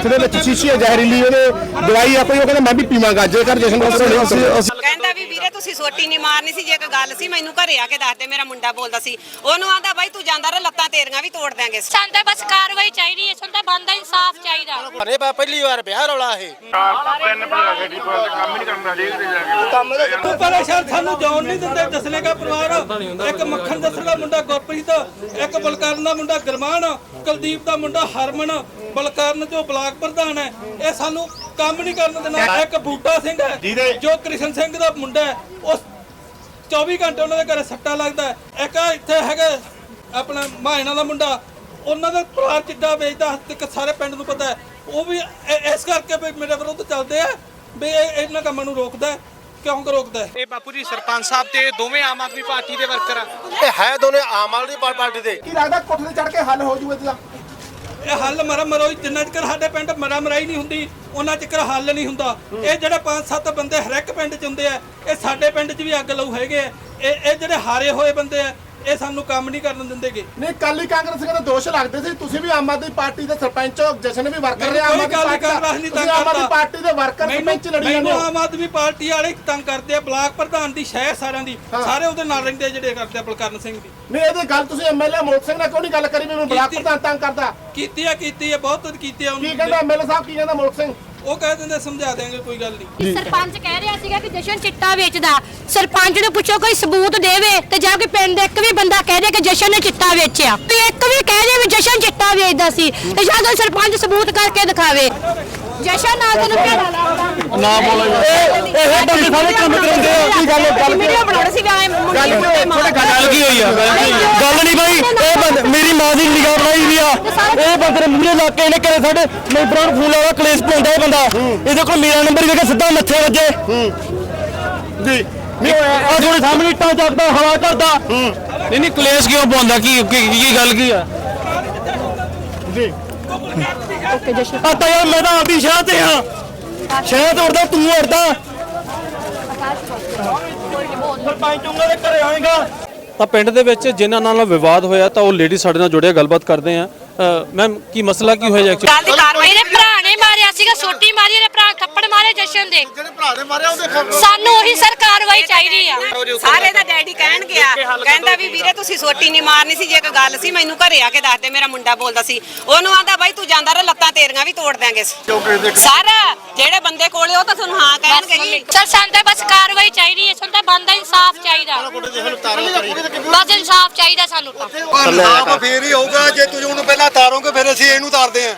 ਹੱਥ ਦੇ ਵਿੱਚ ਸ਼ੀਸ਼ੀ ਹੈ ਜ਼ਹਿਰੀਲੀ ਉਹਦੇ ਦਵਾਈ ਆ ਕੋਈ ਉਹ ਕਹਿੰਦਾ ਮੈਂ ਵੀ ਪੀਵਾਂਗਾ ਜੇਕਰ ਜਸ਼ਨ ਕੋਲ ਅਸੀਂ ਕਹਿੰਦਾ ਵੀ ਵੀਰੇ ਤੁਸੀਂ ਸੋਟੀ ਨਹੀਂ ਮਾਰਨੀ ਸੀ ਜੇ ਕੋਈ ਗੱਲ ਸੀ ਮੈਨੂੰ ਘਰੇ ਆ ਕੇ ਦੱਸ ਦੇ ਮੇਰਾ ਮੁੰਡਾ ਬੋਲਦਾ ਸੀ। ਉਹਨੂੰ ਆਂਦਾ ਬਾਈ ਤੂੰ ਜਾਂਦਾ ਰਹਿ ਲੱਤਾਂ ਤੇਰੀਆਂ ਵੀ ਤੋੜ ਦਿਆਂਗੇ। ਸਾਨੂੰ ਤਾਂ ਬਸ ਕਾਰਵਾਈ ਚਾਹੀਦੀ ਹੈ ਸਾਨੂੰ ਤਾਂ ਬੰਦਾ ਇਨਸਾਫ ਚਾਹੀਦਾ। ਅਰੇ ਬਾ ਪਹਿਲੀ ਵਾਰ ਵਿਆਹ ਰੌਲਾ ਇਹ। ਤਿੰਨ ਭਰਾ ਗੱਡੀ ਤੇ ਕੰਮ ਨਹੀਂ ਕਰਨਾ ਡੀਕ ਤੇ ਜਾ ਕੇ ਤੂੰ ਪਹਿਲੇ ਸ਼ਾਇਦ ਸਾਨੂੰ ਜਾਣ ਨਹੀਂ ਦਿੰਦੇ ਦੱਸਣੇ ਦਾ ਪਰਿਵਾਰ ਇੱਕ ਮੱਖਣ ਦੱਸਣ ਦਾ ਮੁੰਡਾ ਗੁਰਪ੍ਰੀਤ ਇੱਕ ਬਲਕਰਨ ਦਾ ਮੁੰਡਾ ਗਰਮਾਨ ਕੁਲਦੀਪ ਦਾ ਮੁੰਡਾ ਹਰਮਨ ਬਲਕਰਨ ਜੋ ਬਲਾਕ ਪ੍ਰਧਾਨ ਹੈ। ਇਹ ਸਾਨੂੰ ਕੰਮ ਨਹੀਂ ਕਰਨ ਦੇਣਾ। ਇੱਕ ਬੂਟਾ ਸਿੰਘ ਹੈ ਜੋ ਕ੍ਰਿਸ਼ਨ ਸਿੰਘ ਦਾ ਮੁੰਡਾ ਹੈ ਉਸ 24 ਘੰਟੇ ਉਹਨਾਂ ਦੇ ਘਰੇ ਸੱਟਾ ਲੱਗਦਾ ਹੈ। ਇੱਕ ਇੱਥੇ ਹੈਗਾ ਆਪਣਾ ਮਾਇਨਾ ਦਾ ਮੁੰਡਾ। ਉਹਨਾਂ ਦਾ ਪਰਿਵਾਰ ਚਿੱਟਾ ਵੇਚਦਾ ਤੇ ਸਾਰੇ ਪਿੰਡ ਨੂੰ ਪਤਾ ਹੈ। ਉਹ ਵੀ ਇਸ ਕਰਕੇ ਵੀ ਮੇਰੇ ਵਿਰੁੱਧ ਚੱਲਦੇ ਆ ਵੀ ਇਹ ਇਹਨਾਂ ਕੰਮਾਂ ਨੂੰ ਰੋਕਦਾ। ਕਿਉਂ ਰੋਕਦਾ ਇਹ ਬਾਪੂ ਜੀ ਸਰਪੰਚ ਸਾਹਿਬ ਤੇ ਦੋਵੇਂ ਆਮ ਆਦਮੀ ਪਾਰਟੀ ਦੇ ਵਰਕਰ ਆ। ਇਹ ਹੈ ਦੋਨੇ ਆਮ ਆਦਮੀ ਪਾਰਟੀ ਦੇ। ਕੀ ਲੱਗਦਾ ਕੋਠੇ ਤੇ ਚੜ ਕੇ ਹੱਲ ਹੋ ਜੂਗਾ ਇਹਦਾ? ਇਹ ਹੱਲ ਮਰਾ ਮਰੋਈ ਜਿੰਨਾ ਚਿਰ ਸਾਡੇ ਪਿੰਡ ਮਰਾ ਮਰਾਈ ਨਹੀਂ ਹੁੰਦੀ, ਉਹਨਾਂ ਚਿਰ ਹੱਲ ਨਹੀਂ ਹੁੰਦਾ। ਇਹ ਜਿਹੜੇ ਪੰਜ ਸੱਤ ਬੰਦੇ ਹਰ ਇੱਕ ਪਿੰਡ ਚ ਹੁੰਦੇ ਆ, ਇਹ ਸਾਡੇ ਪਿੰਡ ਚ ਵੀ ਅੱਗ ਲਾਉ ਹੈਗੇ ਆ। ਇਹ ਇਹ ਜਿਹੜੇ ਹਾਰੇ ਹੋਏ ਬੰਦੇ ਆ ਇਹ ਸਾਨੂੰ ਕੰਮ ਨਹੀਂ ਕਰਨ ਦਿੰਦੇਗੇ। ਨਹੀਂ ਕੱਲ ਹੀ ਕਾਂਗਰਸ ਦੇ ਦੋਸ਼ ਲੱਗਦੇ ਸੀ। ਤੁਸੀਂ ਵੀ ਆਮ ਆਦਮੀ ਪਾਰਟੀ ਦੇ ਸਰਪੰਚ ਹੋ ਜਸ਼ਨ ਵੀ ਵਰਕਰ ਰਿਹਾ ਆਮ ਆਦਮੀ ਪਾਰਟੀ ਦਾ। ਤੁਸੀਂ ਆਮ ਆਦਮੀ। ਪਾਰਟੀ ਦੇ ਵਰਕਰ ਸਰਪੰਚ ਲੜੀ ਜਾਂਦੇ ਮੈਨੂੰ ਹੋ ਆਮ ਆਦਮੀ ਪਾਰਟੀ ਵਾਲੇ ਤੰਗ ਕਰਦੇ ਆ ਬਲਾਕ ਪ੍ਰਧਾਨ ਦੀ ਸ਼ਹਿਰ ਸਾਰਿਆਂ ਦੀ। ਸਾਰੇ ਉਹਦੇ ਨਾਲ ਰਹਿੰਦੇ ਜਿਹੜੇ ਕਰਦੇ ਆ ਬਲਕਰਨ ਸਿੰਘ ਦੀ। ਨਹੀਂ ਇਹਦੀ ਗੱਲ ਤੁਸੀਂ ਐਮਐਲਏ ਮੋਲ ਸਿੰਘ ਨਾਲ ਕਿਉਂ ਨਹੀਂ ਗੱਲ ਕਰੀ? ਵੀ ਮੈਂ ਬਲਾਕ। ਪ੍ਰਧਾਨ ਤੰਗ ਕਰਦਾ। ਕੀਤੀ ਆ ਕੀਤੀ ਆ ਬਹੁਤ ਕੀਤੀ ਆ ਕੀ ਉਹਨੂੰ ਕਹਿੰਦਾ ਐਮਐਲਏ ਸਾਹਿਬ ਕੀ ਕਹਿੰਦਾ ਮੋਲ ਸਿੰਘ? ਉਹ ਕਹਿ ਦਿੰਦੇ ਸਮਝਾ ਦਿਆਂਗੇ ਕੋਈ ਗੱਲ ਨਹੀਂ। ਸਰਪੰਚ ਕਹਿ ਰਿਹਾ ਸੀਗਾ ਕਿ ਜਸ਼ਨ ਚਿੱਟਾ ਵੇਚਦਾ। ਸਰਪੰਚ ਨੂੰ ਪੁੱਛੋ ਕੋਈ ਸਬੂਤ ਦੇਵੇ ਤੇ ਜਾ ਕੇ ਪਿੰਡ ਦੇ ਇੱਕ ਵੀ ਬੰਦਾ ਕਹਿ ਦੇ ਕਿ ਜਸ਼ਨ ਨੇ ਚਿੱਟਾ ਵੇਚਿਆ। ਤੇ ਇੱਕ ਵੀ ਕਹਿ ਦੇ ਵੀ ਜਸ਼ਨ ਚਿੱਟਾ ਵੇਚਦਾ ਸੀ ਤੇ ਜਾਂ ਕੋਈ ਸਰਪੰਚ ਸਬੂਤ ਕਰਕੇ ਦਿਖਾਵੇ। ਜਸ਼ਨ ਨਾਲ ਤੈਨੂੰ ਲੱਗਦਾ? ਨਾ ਬੋਲੋ ਇਹ ਬੰਦੇ ਸਾਰੇ ਕੰਮ ਕਰਾਉਂਦੇ ਆ। ਕੀ ਗੱਲ ਗੱਲ ਵੀਡੀਓ ਬਣਾਉਣੀ ਸੀ ਵੀ ਮੁੰਡੇ ਮੁੰਡੇ ਮਾਰ ਗੱਲ ਕੀ ਹੋਈ ਆ? ਗੱਲ ਨਹੀਂ ਬਾਈ ਇਹ ਬੰਦੇ ਮੇਰੀ ਮਾਂ ਦੀ ਨਿਗਾਹ ਇਹ ਬੰਦੇ ਨੇ ਮੂਰੇ ਲਾ ਕੇ ਇਹਨੇ ਘਰੇ ਸਾਡੇ ਮੈਂਬਰਾਂ ਨੂੰ ਫੋਨ ਲਾਇਆ ਕਲੇਸ਼ ਪਾਉਂਦਾ ਇਹ ਬੰਦਾ। ਇਹਦੇ ਕੋਲ ਮੇਰਾ ਨੰਬਰ ਹੀ ਵੇਖੇ ਸਿੱਧਾ ਮੱਥੇ ਵੱਜੇ। ਜੀ। ਨਹੀਂ ਆ ਥੋੜੇ ਸਾਹਮਣੇ ਇੱਟਾਂ ਚੱਕਦਾ ਹਵਾ ਕਰਦਾ। ਨਹੀਂ ਨਹੀਂ ਕਲੇਸ਼ ਕਿਉਂ ਪਾਉਂਦਾ? ਕੀ ਕੀ ਕੀ ਗੱਲ ਕੀ ਆ? ਜੀ। ਓਕੇ ਜਸ਼ਨ ਪਤਾ ਯਾਰ ਮੈਂ ਤਾਂ ਆਪਦੀ ਸ਼ਾਹ ਤੇ ਆ ਸ਼ਾਹ ਤੇ ਉੜਦਾ ਤੂੰ ਉੜਦਾ ਸਰਪੰਚ ਉਹਨਾਂ ਦੇ ਘਰੇ ਆਏਗਾ। ਤਾਂ ਪਿੰਡ ਦੇ ਵਿੱਚ ਜਿਨ੍ਹਾਂ ਨਾਲ ਵਿਵਾਦ ਹੋਇਆ ਤਾਂ ਉਹ ਲੇਡੀ ਸਾਡੇ ਨਾਲ ਜੁੜਿਆ ਗੱਲਬਾਤ ਕਰਦੇ ਆ। ਮੈਮ ਕੀ ਮਸਲਾ ਕੀ ਹੋਇਆ ਐਕਚੁਅਲੀ ਗੱਲ ਦੀ ਕਾਰਵਾਈ ਇਹਦੇ ਭਰਾ ਨੇ ਮਾਰਿਆ ਸੀਗਾ ਸੋਟੀ ਮਾਰੀ ਇਹਦੇ ਭਰਾ ਥੱਪੜ ਮਾਰੇ ਜਸ਼ਨ ਦੇ। ਜਿਹੜੇ ਭਰਾ ਨੇ ਮਾਰਿਆ ਉਹਦੇ ਸਾਨੂੰ ਉਹੀ ਸਰ ਕਾਰਵਾਈ ਚਾਹੀਦੀ ਆ। ਸਾਰੇ ਦਾ ਡੈਡੀ ਕਹਿਣ ਗਿਆ। ਕਹਿੰਦਾ ਵੀ ਵੀਰੇ ਤੁਸੀਂ ਸੋਟੀ ਨਹੀਂ ਮਾਰਨੀ ਸੀ ਜੇ ਕੋਈ ਗੱਲ ਸੀ ਮੈਨੂੰ ਘਰੇ ਆ ਕੇ ਦੱਸ ਦੇ ਮੇਰਾ ਮੁੰਡਾ ਬੋਲਦਾ ਸੀ। ਉਹਨੂੰ ਆਂਦਾ ਬਾਈ ਤੂੰ ਜਾਂਦਾ ਰਹਿ ਲੱਤਾਂ ਤੇਰੀਆਂ ਵੀ ਤੋੜ ਦਿਆਂਗੇ ਸਰ ਜਿਹੜੇ ਬੰਦੇ ਕੋਲੇ ਉਹ ਤਾਂ ਤੁਹਾਨੂੰ ਹਾਂ ਕਹਿਣਗੇ ਜੀ। ਸਰ ਸਾਨੂੰ ਤਾਂ ਬਸ ਕਾਰਵਾਈ ਚਾਹੀਦੀ ਹੈ ਸਾਨੂੰ ਤਾਂ ਬੰਦਾ ਇਨਸਾਫ ਚਾਹੀਦਾ। ਬਸ ਇਨਸਾਫ ਚਾਹੀਦਾ ਸਾਨੂੰ ਤਾਂ। ਆਪ ਫੇਰ ਹੀ ਹੋਊਗਾ ਜੇ ਤੁਸੀਂ ਉਹਨੂੰ ਪਹਿਲਾਂ ਤਾਰੋਗੇ ਫਿਰ ਅਸੀਂ ਇਹਨੂੰ ਤਾਰਦੇ ਆ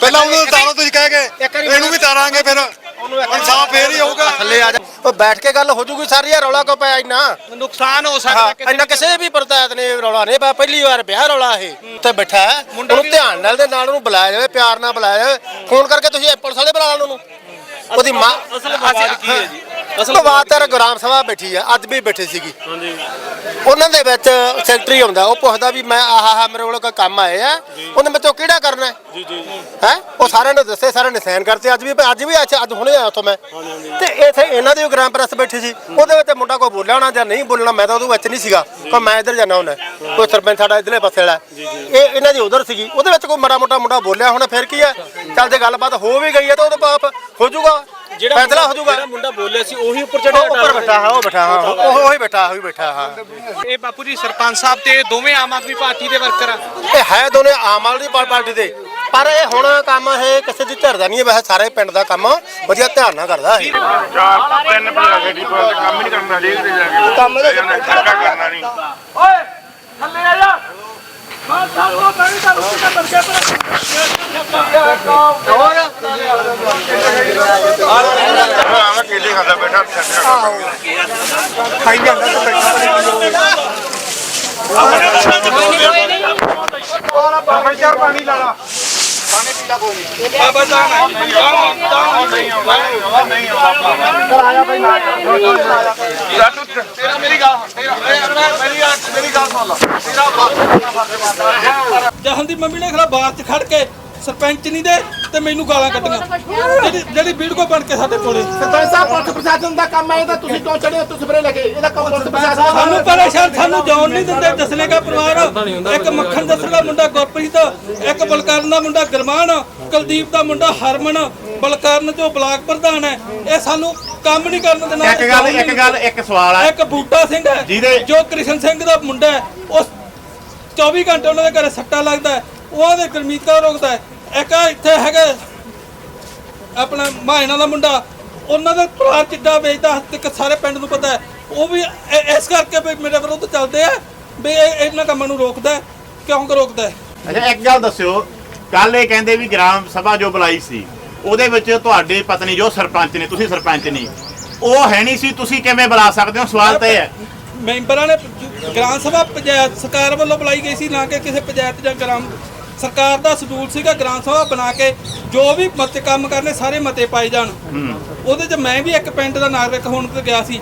ਪਹਿਲਾਂ ਉਹਨੂੰ ਤਾਰੋ ਤੁਸੀਂ ਕਹਿ ਕੇ ਇਹਨੂੰ ਵੀ ਤਾਰਾਂਗੇ ਫਿਰ। ਇਨਸਾਫ ਫੇਰ ਹੀ ਹੋਊਗਾ। ਥੱਲੇ ਆ ਜਾ। ਉਹ ਬੈਠ ਕੇ ਗੱਲ ਹੋ ਜੂਗੀ ਸਾਰੀ ਰੌਲਾ ਕਿਉਂ ਪਿਆ ਇੰਨਾ? ਨੁਕਸਾਨ ਹੋ ਸਕਦਾ ਇੰਨਾ ਕਿਸੇ ਵੀ ਪ੍ਰਤਾਇਤ ਨੇ ਰੌਲਾ ਨਹੀਂ ਪਿਆ ਪਹਿਲੀ ਵਾਰ ਵਿਆਹ ਰੌਲਾ ਇਹ। ਉੱਥੇ ਬੈਠਾ ਹੈ। ਉਹਨੂੰ ਧਿਆਨ ਨਾਲ ਦੇ ਨਾਲ ਉਹਨੂੰ ਬੁਲਾਇਆ ਜਾਵੇ ਪਿਆਰ ਨਾਲ ਬੁਲਾਇਆ ਜਾਵੇ। ਫੋਨ ਕਰਕੇ ਤੁਸੀਂ ਪੁਲਿਸ ਵਾਲੇ ਬੁਲਾ ਲੈਣ ਉਹਨੂੰ। ਉਹਦੀ ਮਾਂ ਅਸਲ ਵਿਵਾਦ ਕੀ ਹੈ ਜੀ? ਅਸਲ ਤਾਂ ਗ੍ਰਾਮ ਸਭਾ ਬੈਠੀ ਆ ਅੱਜ ਵੀ ਬੈਠੀ ਸੀਗੀ। ਉਹਨਾਂ ਦੇ ਵਿੱਚ ਸੈਕਟਰੀ ਆਉਂਦਾ ਉਹ ਪੁੱਛਦਾ ਵੀ ਮੈਂ ਆਹ ਆਹ ਮੇਰੇ ਕੋਲ ਕੋਈ ਕੰਮ ਆਏ ਆ ਉਹਨੇ ਮੇਰੇ ਤੋਂ ਕਿਹੜਾ ਕਰਨਾ ਹੈ? ਜੀ ਜੀ ਹੈ? ਉਹ ਸਾਰਿਆਂ ਨੂੰ ਦੱਸੇ ਸਾਰਿਆਂ ਨੇ ਸਾਈਨ ਕਰਤੇ ਅੱਜ ਵੀ ਅੱਜ ਵੀ ਅੱਛਾ ਅੱਜ ਹੁਣੇ ਆਇਆ ਉੱਥੋਂ ਮੈਂ। ਤੇ ਇੱਥੇ ਇਹਨਾਂ ਦੀ ਗ੍ਰਾਮ ਪ੍ਰੈਸ ਬੈਠੀ ਸੀ ਉਹਦੇ ਵਿੱਚ ਮੁੰਡਾ ਕੋਈ ਬੋਲਿਆ ਹੋਣਾ ਜਾਂ ਨਹੀਂ ਬੋਲਣਾ ਮੈਂ ਤਾਂ ਉਹਦੇ ਵਿੱਚ ਨਹੀਂ ਸੀਗਾ। ਪਰ ਮੈਂ ਇੱਧਰ ਜਾਣਾ ਹੁੰਦਾ ਕੋਈ ਸਰਪੰਚ ਸਾਡਾ ਇੱਧਰਲੇ ਪਾਸੇ ਵਾਲਾ। ਇਹ ਇਹਨਾਂ ਦੀ ਉਧਰ ਸੀਗੀ ਉਹਦੇ ਵਿੱਚ ਕੋਈ ਮਾੜਾ ਮੋਟਾ ਮੁੰਡਾ ਬੋਲਿਆ ਹੋਣਾ ਫਿਰ ਕੀ ਹੈ ਚੱਲ ਜੇ ਗੱਲਬਾਤ ਹੋ ਵੀ ਗਈ ਹੈ ਤਾਂ ਉਹਦੇ ਪਾਪ ਹੋ ਜਾਊਗਾ। ਫੈਸਲਾ ਹੋ ਜਾਊਗਾ। ਜਿਹੜਾ ਮੁੰਡਾ ਬੋਲਿਆ ਸੀ ਉਹੀ ਉੱਪਰ ਚੜਿਆ ਉੱਪਰ ਬੈਠਾ ਹਾਂ ਉਹ ਬੈਠਾ ਹਾਂ ਉਹ ਉਹ ਹੀ ਬੈਠਾ ਉਹ ਬੈਠਾ ਹਾਂ। ਇਹ ਬਾਪੂ ਜੀ ਸਰਪੰਚ ਸਾਹਿਬ ਤੇ ਦੋਵੇਂ ਆਮ ਆਦਮੀ ਪਾਰਟੀ ਦੇ ਵਰਕਰ ਆ। ਇਹ ਹੈ ਦੋਨੇ ਆਮ ਆਦਮੀ ਪਾਰਟੀ ਦੇ। ਪਰ ਇਹ ਹੁਣ ਕੰਮ ਇਹ ਕਿਸੇ ਦੀ ਧਿਰ ਦਾ ਨਹੀਂ ਹੈ ਵੈਸੇ ਸਾਰੇ ਪਿੰਡ ਦਾ ਕੰਮ ਵਧੀਆ ਧਿਆਨ ਨਾਲ ਕਰਦਾ ਇਹ। ਚਾਰ ਤਿੰਨ ਭਰਾ ਗੱਡੀ ਕੋਲ ਤੇ ਕੰਮ ਨਹੀਂ ਕਰਨਾ ਤੇ ਜਾ ਕੇ। ਕੰਮ ਧੱਕਾ ਕਰਨਾ ਨਹੀਂ। ਆਹ ਕੇਲੇ ਖਾਂਦਾ ਬੈਠਾ ਖਾਈ ਜਾਂਦਾ ਤੇ ਬੈਠਾ ਚਾਰ ਪਾਣੀ ਲਾ ਲਾ। ਪਾਣੀ ਪੀਲਾ ਕੋਈ ਨਹੀਂ ਬਾਬਾ ਜਾਨ ਨਹੀਂ ਆਉਂਦਾ ਨਹੀਂ ਆਇਆ ਬਈ ਨਾ ਤੂੰ ਤੇਰਾ ਮੇਰੀ ਗੱਲ ਤੇਰਾ ਮੇਰੀ ਮੇਰੀ ਗੱਲ ਸੁਣ ਲਾ ਤੇਰਾ ਜਹਨ ਦੀ ਮੰਮੀ ਨੇ ਖਰਾ ਬਾਹਰ ਚ ਖੜ ਕੇ ਸਰਪੰਚ ਨਹੀਂ ਦੇ ਤੇ ਮੈਨੂੰ ਗਾਲਾਂ ਕੱਢੀਆਂ। ਜਿਹੜੀ ਜਿਹੜੀ ਵੀਡੀਓ ਬਣ ਕੇ ਸਾਡੇ ਕੋਲੇ। ਸਰਪੰਚ ਸਾਹਿਬ ਪੁਲਿਸ ਪ੍ਰਸ਼ਾਸਨ ਦਾ ਕੰਮ ਹੈ ਇਹਦਾ ਤੁਸੀਂ ਕਿਉਂ ਚੜੇ ਹੋ? ਤੁਸੀਂ ਬਰੇ ਲੱਗੇ ਇਹਦਾ ਕੰਮ ਪੁਲਿਸ ਪ੍ਰਸ਼ਾਸਨ ਦਾ ਸਾਨੂੰ ਪਰੇਸ਼ਾਨ ਸਾਨੂੰ ਜਾਣ ਨਹੀਂ ਦਿੰਦੇ ਦੱਸਣੇ ਦਾ ਪਰਿਵਾਰ ਇੱਕ ਮੱਖਣ ਦੱਸਣ ਦਾ ਮੁੰਡਾ ਗੁਰਪ੍ਰੀਤ ਇੱਕ ਬਲਕਰਨ ਦਾ ਮੁੰਡਾ ਗਰਮਾਨ ਕੁਲਦੀਪ ਦਾ ਮੁੰਡਾ ਹਰਮਨ ਬਲਕਰਨ ਜੋ ਬਲਾਕ ਪ੍ਰਧਾਨ ਹੈ ਇਹ ਸਾਨੂੰ ਕੰਮ ਨਹੀਂ ਕਰਨ ਦੇਣਾ। ਇੱਕ ਗੱਲ ਇੱਕ ਗੱਲ ਇੱਕ ਸਵਾਲ ਆ। ਇੱਕ ਬੂਟਾ ਸਿੰਘ ਹੈ ਜੋ ਕ੍ਰਿਸ਼ਨ ਸਿੰਘ ਦਾ ਮੁੰਡਾ ਹੈ ਉਹ 24 ਘੰਟੇ ਉਹਨਾਂ ਦੇ ਘਰੇ ਸੱਟਾ ਲੱਗਦਾ ਹੈ ਉਹਦੇ ਗਰਮੀਤਾ ਰੋਕਦਾ ਹੈ। ਇੱਕ ਇੱਥੇ ਹੈਗਾ ਆਪਣਾ ਮਾਇਨਾ ਦਾ ਮੁੰਡਾ ਉਹਨਾਂ ਦਾ ਪਰਿਵਾਰ ਚਿੱਟਾ ਵੇਚਦਾ ਤੇ ਸਾਰੇ ਪਿੰਡ ਨੂੰ ਪਤਾ ਹੈ। ਉਹ ਵੀ ਇਸ ਕਰਕੇ ਵੀ ਮੇਰੇ ਵਿਰੁੱਧ ਚੱਲਦੇ ਆ ਵੀ ਇਹ ਇਹਨਾਂ ਕੰਮਾਂ ਨੂੰ ਰੋਕਦਾ। ਕਿਉਂ ਕਿ ਰੋਕਦਾ ਅੱਛਾ ਇੱਕ ਗੱਲ ਦੱਸਿਓ ਕੱਲ ਇਹ ਕਹਿੰਦੇ ਵੀ ਗ੍ਰਾਮ ਸਭਾ ਜੋ ਬੁਲਾਈ ਸੀ ਉਹਦੇ ਵਿੱਚ ਤੁਹਾਡੇ ਪਤਨੀ ਜੋ ਸਰਪੰਚ ਨੇ ਤੁਸੀਂ ਸਰਪੰਚ ਨਹੀਂ ਉਹ ਹੈ ਨਹੀਂ ਸੀ ਤੁਸੀਂ ਕਿਵੇਂ ਬੁਲਾ ਸਕਦੇ ਹੋ? ਸਵਾਲ ਤਾਂ ਇਹ ਹੈ। ਮੈਂਬਰਾਂ ਨੇ ਗ੍ਰਾਮ ਸਭਾ ਪੰਚਾਇਤ ਸਰਕਾਰ ਵੱਲੋਂ ਬੁਲਾਈ ਗਈ ਸੀ ਨਾ ਕਿ ਕਿਸੇ ਪੰਚਾਇਤ ਜਾਂ ਗ੍ਰਾਮ ਸਰਕਾਰ ਦਾ ਸ਼ਡਿਊਲ ਸੀਗਾ ਗ੍ਰਾਮ ਸਭਾ ਬਣਾ ਕੇ ਜੋ ਵੀ ਮਤੇ ਕੰਮ ਕਰਨੇ ਸਾਰੇ ਮਤੇ ਪਾਏ ਜਾਣ। ਉਹਦੇ 'ਚ ਮੈਂ ਵੀ ਇੱਕ ਪਿੰਡ ਦਾ ਨਾਗਰਿਕ ਹੋਣ ਤੇ ਗਿਆ ਸੀ।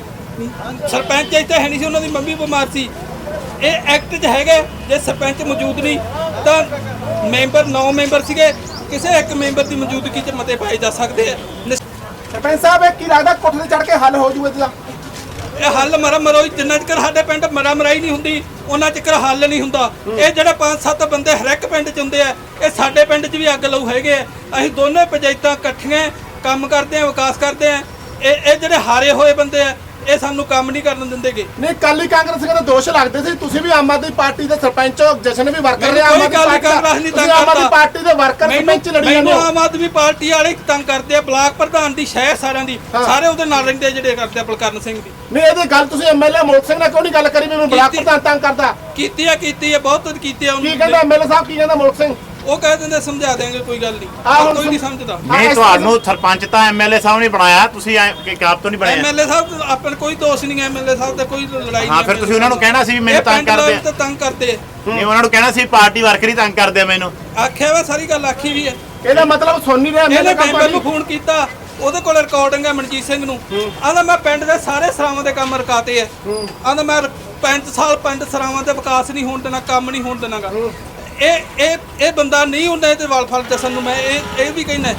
ਸਰਪੰਚ ਇੱਥੇ ਹੈ ਨਹੀਂ ਸੀ ਉਹਨਾਂ ਦੀ ਮੰਮੀ ਬਿਮਾਰ ਸੀ। ਇਹ ਐਕਟ 'ਚ ਹੈਗੇ ਜੇ ਸਰਪੰਚ ਮੌਜੂਦ ਨਹੀਂ ਤਾਂ ਮੈਂਬਰ 9 ਮੈਂਬਰ ਸੀਗੇ ਕਿਸੇ ਇੱਕ ਮੈਂਬਰ ਦੀ ਮੌਜੂਦਗੀ 'ਚ ਮਤੇ ਪਾਏ ਜਾ ਸਕਦੇ ਆ। ਸਰਪੰਚ ਸਾਹਿਬ ਇਹ ਕੀ ਲੱਗਦਾ ਕੋਠੇ ਤੇ ਚੜ ਕੇ ਹੱਲ ਹੋ ਜੂ ਇਹਦਾ? ਇਹ ਹੱਲ ਮਰਾ ਮਰੋਈ ਜਿੰਨਾ ਚਿਰ ਸਾਡੇ ਪਿੰਡ ਮਰਾ ਮਰਾਈ ਨਹੀਂ ਹੁੰਦੀ ਉਹਨਾਂ ਚਿਰ ਹੱਲ ਨਹੀਂ ਹੁੰਦਾ। ਇਹ ਜਿਹੜੇ ਪੰਜ ਸੱਤ ਬੰਦੇ ਹਰ ਇੱਕ ਪਿੰਡ 'ਚ ਹੁੰਦੇ ਆ, ਇਹ ਸਾਡੇ ਪਿੰਡ 'ਚ ਵੀ ਅੱਗ ਲਾਉ ਹੈਗੇ ਆ। ਅਸੀਂ ਦੋਨੇ ਪੰਚਾਇਤਾਂ ਇਕੱਠੀਆਂ ਕੰਮ ਕਰਦੇ ਆ, ਵਿਕਾਸ ਕਰਦੇ ਆ। ਇਹ ਇਹ ਜਿਹੜੇ ਹਾਰੇ ਹੋਏ ਬੰਦੇ ਆ ਇਹ ਸਾਨੂੰ ਕੰਮ ਨਹੀਂ ਕਰਨ ਦਿੰਦੇਗੇ। ਨਹੀਂ ਕੱਲ ਹੀ ਕਾਂਗਰਸ ਦੇ ਦੋਸ਼ ਲੱਗਦੇ ਸੀ। ਤੁਸੀਂ ਵੀ ਆਮ ਆਦਮੀ ਪਾਰਟੀ ਦੇ ਸਰਪੰਚ ਹੋ ਜਸ਼ਨ ਵੀ ਵਰਕਰ ਰਿਹਾ ਕਾਂਗਰਸ ਨਹੀਂ ਤੁਸੀਂ ਤੰਗ ਆਮ ਆਦਮੀ ਪਾਰਟੀ ਦੇ ਵਰਕਰ ਸਰਪੰਚ ਲੜੀ ਜਾਂਦੇ ਮੈਨੂੰ ਆਮ ਆਦਮੀ ਪਾਰਟੀ ਵਾਲੇ ਤੰਗ ਕਰਦੇ ਆ ਬਲਾਕ ਪ੍ਰਧਾਨ ਦੀ ਸ਼ਹਿਰ ਸਾਰਿਆਂ ਦੀ। ਸਾਰੇ ਉਹਦੇ ਨਾਲ ਰਹਿੰਦੇ ਜਿਹੜੇ ਕਰਦੇ ਆ ਬਲਕਰਨ ਸਿੰਘ ਦੀ। ਨਹੀਂ ਇਹਦੀ ਗੱਲ ਤੁਸੀਂ ਐਮਐਲਏ ਮੋਲਕ ਸਿੰਘ ਨਾਲ ਕਿਉਂ ਨਹੀਂ ਗੱਲ ਕਰੀ ਵੀ ਮੈਂ ਬਲਾਕ। ਪ੍ਰਧਾਨ ਤੰਗ ਕਰਦਾ? ਕੀਤੀ ਆ ਕੀਤੀ ਆ ਬਹੁਤ ਕੀਤੀ ਆ ਕੀ ਉਹਨੂੰ ਕਹਿੰਦਾ ਐਮਐਲਏ ਸਾਹਿਬ ਕੀ ਕਹਿੰਦਾ ਮੋਲਕ ਸਿੰਘ? ਉਹ ਕਹਿ ਦਿੰਦੇ ਸਮਝਾ ਦੇਾਂਗੇ ਕੋਈ ਗੱਲ ਨਹੀਂ। ਹੁਣ ਕੋਈ ਨਹੀਂ ਸਮ- ਸਮਝਦਾ। ਨਹੀਂ ਤੁਹਾਨੂੰ ਸਰਪੰਚ ਤਾਂ ਐਮਐਲਏ ਸਾਹਿਬ ਨੇ ਬਣਾਇਆ ਤੁਸੀਂ ਐਂ ਕਿ ਆਪ ਤੋਂ ਨਹੀਂ ਬਣਾਇਆ। ਐਮਐਲਏ ਸਾਹਿਬ ਆਪਣ ਕੋਈ ਦੋਸ਼ ਨਹੀਂ ਐਮਐਲਏ ਸਾਹਿਬ ਤੇ ਕੋਈ ਲੜਾਈ ਹਾਂ, ਫਿਰ ਤੁਸੀਂ ਉਹਨਾਂ ਨੂੰ ਕਹਿਣਾ ਸੀ ਵੀ ਮੈਨੂੰ ਤੰਗ ਕਰਦੇ ਆ। ਤੰਗ ਕਰਦੇ। ਨਹੀਂ ਉਹਨਾਂ ਨੂੰ ਕਹਿਣਾ ਸੀ ਪਾਰਟੀ ਵਰਕਰ ਹੀ ਤੰਗ ਕਰਦੇ ਆ ਮੈਨੂੰ। ਆਖਿਆ ਵਾ ਸਾਰੀ ਗੱਲ ਆਖੀ ਵੀ ਹੈ। ਇਹਦਾ ਮਤਲਬ ਸੁਣ ਨਹੀਂ ਰਿਹਾ ਐਮਐਲਏ ਮੈਂਬਰ ਨੂੰ ਫੋਨ ਕੀਤਾ ਉਹਦੇ ਕੋਲ ਰਿਕਾਰਡਿੰਗ ਹੈ ਮਨਜੀਤ ਸਿੰਘ ਨੂੰ। ਆਂਦਾ ਮੈਂ ਪਿੰਡ ਦੇ ਸਾਰੇ ਸਰਾਵਾਂ ਦੇ ਕੰਮ ਰਕਾਤੇ ਆ। ਆਂਦਾ ਮੈਂ 5 ਸਾਲ ਪਿੰਡ ਸਰਾਵਾਂ ਦੇ ਵਿਕਾਸ ਨਹੀਂ ਹੋਣ ਦੇਣਾ ਕੰਮ ਨਹੀਂ ਹੋਣ ਦੇਣਾਗਾ। ਇਹ ਇਹ ਇਹ ਬੰਦਾ ਨਹੀਂ ਹੁੰਦਾ ਤੇ ਵਾਲ ਫਲ ਦੱਸਣ ਨੂੰ ਮੈਂ ਇਹ ਇਹ ਵੀ ਕਹਿੰਦਾ।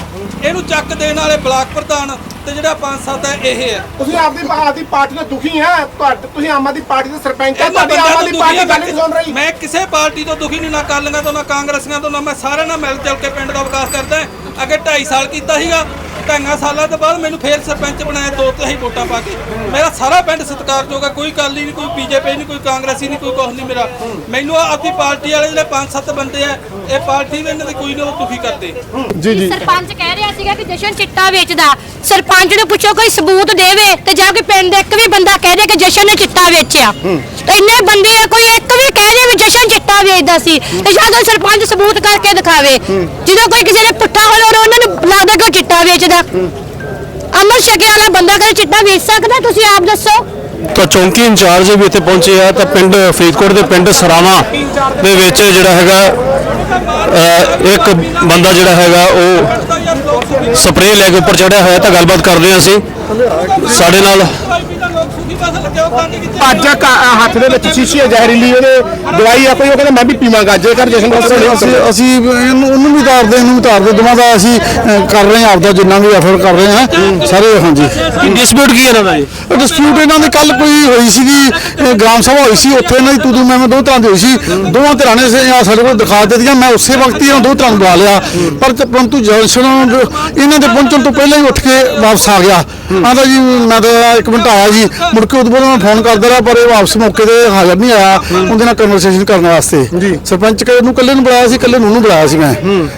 ਇਹਨੂੰ ਚੱਕ ਦੇਣ ਵਾਲੇ ਬਲਾਕ ਪ੍ਰਧਾਨ ਤੇ ਜਿਹੜਾ ਪੰਜ ਸੱਤ ਹੈ ਇਹ ਹੈ। ਤੁਸੀਂ ਆਪਦੀ ਆਪਦੀ ਪਾਰਟੀ ਤੋਂ ਦੁਖੀ ਆ ਤੁਹਾਡੇ ਤੁਸੀਂ ਆਮ ਆਦਮੀ ਪਾਰਟੀ ਦੇ ਸਰਪੰਚ ਆ ਤੁਹਾਡੀ ਆਮ ਆਦਮੀ ਪਾਰਟੀ ਗੱਲ ਨਹੀਂ ਸੁਣ ਰਹੀ। ਮੈਂ ਕਿਸੇ ਪਾਰਟੀ ਤੋਂ ਦੁਖੀ ਨਹੀਂ ਨਾ ਕਾਲੀਆਂ ਤੋਂ ਨਾ ਕਾਂਗਰਸੀਆਂ ਤੋਂ ਨਾ ਮੈਂ ਸਾਰਿਆਂ ਨਾਲ ਮਿਲ ਜੁਲ ਕੇ ਪਿੰਡ ਦਾ ਵਿਕਾਸ ਕਰਦਾ। ਅੱਗੇ 2.5 ਸਾਲ ਕੀਤਾ ਸੀਗਾ ਢਾਈਆਂ ਸਾਲਾਂ ਤੋਂ ਬਾਅਦ ਮੈਨੂੰ ਫੇਰ ਸਰਪੰਚ ਬਣਾਇਆ, ਦੋ ਤੇ ਹੀ ਵੋਟਾਂ ਪਾ ਕੇ। ਮੇਰਾ ਸਾਰਾ ਪਿੰਡ ਸਤਿਕਾਰਯੋਗ ਹੈ ਕੋਈ ਕਾਲੀ ਨਹੀਂ, ਕੋਈ ਬੀਜੇਪੀ ਨਹੀਂ, ਕੋਈ ਕਾਂਗਰਸੀ ਨਹੀਂ, ਕੋਈ ਕੁਛ ਨਹੀਂ ਮੇਰਾ। ਮੈਨੂੰ ਆਹ ਆਪਣੀ ਪਾਰਟੀ ਵਾਲੇ ਜਿਹੜੇ ਪੰਜ ਸੱਤ ਬੰਦੇ ਆ, ਇਹ ਪਾਰਟੀ ਦੇ ਇਹਨਾਂ ਦੇ ਕੋਈ ਨਾ ਉਹ ਦੁਖੀ ਕਰਦੇ। ਜੀ ਜੀ ਸਰਪੰਚ ਕਹਿ ਰਿਹਾ ਸੀਗਾ ਕਿ ਜਸ਼ਨ ਚਿੱਟਾ ਵੇਚਦਾ। ਸਰਪੰਚ ਨੂੰ ਪੁੱਛੋ ਕੋਈ ਸਬੂਤ ਦੇਵੇ ਤੇ ਜਾ ਕੇ ਪਿੰਡ ਦਾ ਇੱਕ ਵੀ ਬੰਦਾ ਕਹਿ ਦੇ ਕਿ ਜਸ਼ਨ ਨੇ ਚਿੱਟਾ ਵੇਚਿਆ। ਤੇ ਇੰਨੇ ਬੰਦੇ ਆ ਕੋਈ ਇੱਕ ਵੀ ਕਹਿ ਦੇ ਵੀ ਜਸ਼ਨ ਚਿੱਟਾ ਵੇਚਦਾ ਸੀ ਤੇ ਜਾਂ ਤਾਂ ਸਰਪੰਚ ਸਬੂਤ ਕਰਕੇ ਦਿਖਾਵੇ। ਜਦੋਂ ਕੋਈ ਕਿਸੇ ਨੇ ਪੁੱਠਾ ਹੋਵੇ ਔਰ ਉਹਨਾਂ ਨੂੰ ਲੱਗਦਾ ਕਿ ਉਹ ਚਿੱਟਾ ਵੇਚਦਾ। ਅਮਰ ਸ਼ਕੇ ਵਾਲਾ ਬੰਦਾ ਕਦੇ ਚਿੱਟਾ ਵੇਚ ਸਕਦਾ ਤੁਸੀਂ ਆਪ ਦੱਸੋ? ਤਾਂ ਚੌਂਕੀ ਇੰਚਾਰਜ ਵੀ ਇੱਥੇ ਪਹੁੰਚੇ ਆ ਤਾਂ ਪਿੰਡ ਫਰੀਦਕੋਟ ਦੇ ਪਿੰਡ ਸਰਾਵਾਂ ਦੇ ਵਿੱਚ ਜਿਹੜਾ ਹੈਗਾ ਇੱਕ ਬੰਦਾ ਜਿਹੜਾ ਹੈਗਾ ਉਹ ਸਪਰੇਅ ਲੈ ਕੇ ਉੱਪਰ ਚੜਿਆ ਹੋਇਆ ਤਾਂ ਗੱਲਬਾਤ ਕਰਦੇ ਹਾਂ ਅਸੀਂ। ਸਾਡੇ ਨਾਲ ਅੱਜ ਹੱਥ ਦੇ ਵਿੱਚ ਸ਼ੀਸ਼ੀ ਹੈ ਜ਼ਹਿਰੀਲੀ ਉਹਦੇ ਦਵਾਈ ਆ ਕੋਈ ਉਹ ਕਹਿੰਦਾ ਮੈਂ ਵੀ ਪੀਵਾਂਗਾ ਜੇ ਕਰ ਜਸ਼ਨ ਅਸੀਂ ਅਸੀਂ ਇਹਨੂੰ ਉਹਨੂੰ ਵੀ ਤਾਰਦੇ ਇਹਨੂੰ ਵੀ ਤਾਰਦੇ ਦੋਵਾਂ ਦਾ ਅਸੀਂ ਕਰ ਰਹੇ ਹਾਂ ਆਪਦਾ ਜਿੰਨਾ ਵੀ ਐਫਰਟ ਕਰ ਰਹੇ ਹਾਂ। ਸਾਰੇ ਹਾਂਜੀ। ਡਿਸਪਿਊਟ ਕੀ ਇਹਨਾਂ ਦਾ ਜੀ? ਡਿਸਪਿਊਟ ਇਹਨਾਂ ਦੀ ਕੱਲ ਕੋਈ ਹੋਈ ਸੀਗੀ ਗ੍ਰਾਮ ਸਭਾ ਹੋਈ ਸੀ ਉੱਥੇ ਇਹਨਾਂ ਦੀ ਤੂੰ ਮੈਂ ਮੈਂ ਦੋ ਤਰ੍ਹਾਂ ਦੀ ਹੋਈ ਸੀ। ਦੋਵਾਂ ਧਿਰਾਂ ਨੇ ਸਾਡੇ ਕੋਲ ਦਿਖਾ ਦਿੱਤੀਆਂ ਮੈਂ ਉਸੇ ਵਕਤ ਹੀ ਇਹਨਾਂ ਦੋ ਤਰ੍ਹਾਂ ਬੁਲਾ ਲਿਆ। ਪਰ ਪਰੰਤੂ ਜਨਸ਼ਨ ਇਹਨਾਂ ਦੇ ਪਹੁੰਚਣ ਤੋਂ ਪਹਿਲਾਂ ਹੀ ਉੱਠ ਕੇ ਵਾਪਸ ਆ ਗਿਆ। ਆਂਦਾ ਜੀ ਮੈਂ ਤਾਂ ਇੱਕ ਮਿੰਟ ਆਇਆ ਜੀ ਮੁੜ ਕੇ ਉਦੋਂ ਬਾਅਦ ਮੈਂ ਫੋਨ ਕਰਦਾ ਰਿਹਾ ਪਰ ਇਹ ਵਾਪਸ ਮੌਕੇ ਤੇ ਹਾਜ਼ਰ ਨਹੀਂ ਆਇਆ। ਉਹਦੇ ਨਾਲ ਕਨਵਰਸੇਸ਼ਨ ਕਰਨ ਵਾਸਤੇ। ਸਰਪੰਚ ਕੇ ਨੂੰ ਇਕੱਲੇ ਨੂੰ ਬੁਲਾਇਆ ਸੀ ਇਕੱਲੇ ਨੂੰ ਉਹਨੂੰ ਬੁਲਾਇਆ ਸੀ ਮੈਂ।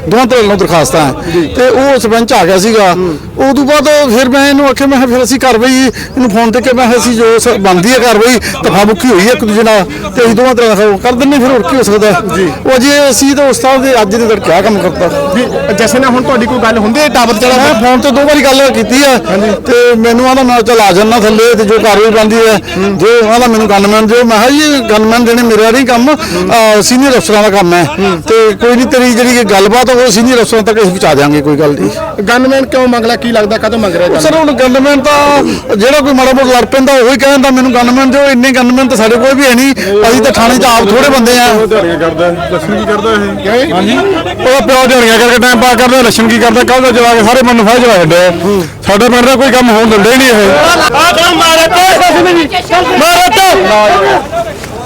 ਦੋਵਾਂ ਤਰ੍ਹਾਂ ਨੂੰ ਦਰਖਾਸਤਾਂ ਤੇ ਉਹ ਸਰਪੰਚ ਆ ਗਿਆ ਸੀਗਾ। ਉਦੋਂ ਬਾਅਦ ਫਿਰ ਮੈਂ ਇਹਨੂੰ ਆਖਿਆ ਮੈਂ ਕਿਹਾ ਫਿਰ ਅਸੀਂ ਕਾਰਵਾਈ ਇਹਨੂੰ ਫੋਨ ਤੇ ਕਿ ਮੈਂ ਕਿਹਾ ਅਸੀਂ ਜੋ ਸ- ਬਣਦੀ ਹੈ ਕਾਰਵਾਈ ਤਫਾਬੁਕੀ ਹੋਈ ਹੈ ਇੱਕ ਦੂਜੇ ਨਾਲ ਤੇ ਅਸੀਂ ਦੋਵਾਂ ਤਰ੍ਹਾਂ ਦਾ ਕਰ ਦਿੰਦੇ ਫਿਰ ਹੋਰ ਕੀ ਹੋ ਸਕਦਾ ਜੀ। ਉਹ ਅਜੇ ਅਸੀਂ ਤਾਂ ਉਸਤਾਦ ਦੇ ਅੱਜ ਦੇ ਤੱਕ ਕਿਆ ਕੰਮ ਕਰਤਾ। ਜੀ ਜਸ਼ਨ ਨਾਲ ਹੁਣ ਤੁਹਾਡੀ ਕੋਈ ਗੱਲ ਹੁੰਦੀ ਹੈ ਟਾਵਰ ਚੜਾ ਮੈਂ ਫੋਨ ਤੇ ਦੋ ਵਾਰੀ ਗੱਲ ਕੀਤੀ ਹੈ ਤੇ ਮੈਨੂੰ ਆਂਦਾ ਮੈਂ ਚੱਲ ਆ ਜਾਣਾ ਥੱਲੇ ਤੇ ਜੋ ਕਾਰਵਾਈ ਬਣਦੀ ਹੈ ਜੋ ਆਂਦਾ ਮੈਨੂੰ ਗਨਮੈਨ ਦਿਓ ਮੈਂ ਕਿਹਾ ਜੀ ਗਨਮੈਨ ਦੇਣੇ ਮੇਰਾ ਨਹੀਂ ਕੰਮ ਸੀਨੀਅਰ ਅਫਸਰਾਂ ਦਾ ਕੰਮ ਹੈ। ਤੇ ਕੋਈ ਨਹੀਂ ਤੇਰੀ ਜਿਹੜੀ ਗੱਲਬਾਤ ਉਹ ਸੀਨੀਅਰ ਅਫਸਰਾਂ ਤੱਕ ਅਸੀਂ ਪਹੁੰਚਾ ਦਿਆਂਗੇ ਕੋਈ ਗੱਲ ਨਹੀਂ। ਗਨਮੈਨ ਕਿਉਂ ਮੰਗਲਾ? ਕੀ ਲੱਗਦਾ ਕਦੋਂ ਮੰਗ ਰਿਹਾ ਸਰ ਹੁਣ ਗਨਮੈਨ ਤਾਂ ਜਿਹੜਾ ਕੋਈ ਮਾੜਾ ਮੋਟਾ ਲੜ ਪੈਂਦਾ ਉਹੀ ਕਹਿੰਦਾ ਮੈਨੂੰ ਗਨਮੈਨ ਦਿਓ ਇੰਨੇ ਗਨਮੈਨ ਤਾਂ ਸਾਡੇ ਕੋਲ ਵੀ ਹੈ ਨਹੀਂ। ਅਸੀਂ ਤਾਂ ਥਾਣੇ 'ਚ ਆਪ ਥੋੜੇ ਬੰਦੇ ਆ। ਦਿਹਾੜੀਆਂ ਕਰਦਾ ਲੱਛਣ ਕੀ ਕਰਦਾ ਇਹ? ਹਾਂਜੀ। ਉਹ ਪਿਓ ਦਿਹਾੜੀਆਂ ਕਰਕੇ ਟਾਈਮ ਪਾਸ ਕਰਦਾ ਇਲੈਕਸ਼ਨ ਕੀ ਕਰਦਾ ਕੱਲ ਦਾ ਜਵਾ ਕੇ ਸਾਰੇ ਮੈਨੂੰ ਫਾਇਦਾ ਜਵਾ ਛੱਡਿਆ। ਸਾਡੇ ਪਿੰਡ ਦਾ ਕੋਈ ਕੰਮ ਹੋਣ ਦਿੰਦੇ ਹੀ ਨਹੀਂ ਇਹ। ਆ ਤਾਂ ਮਾਰੇ ਤੇ ਮਾਰੇ ਤੇ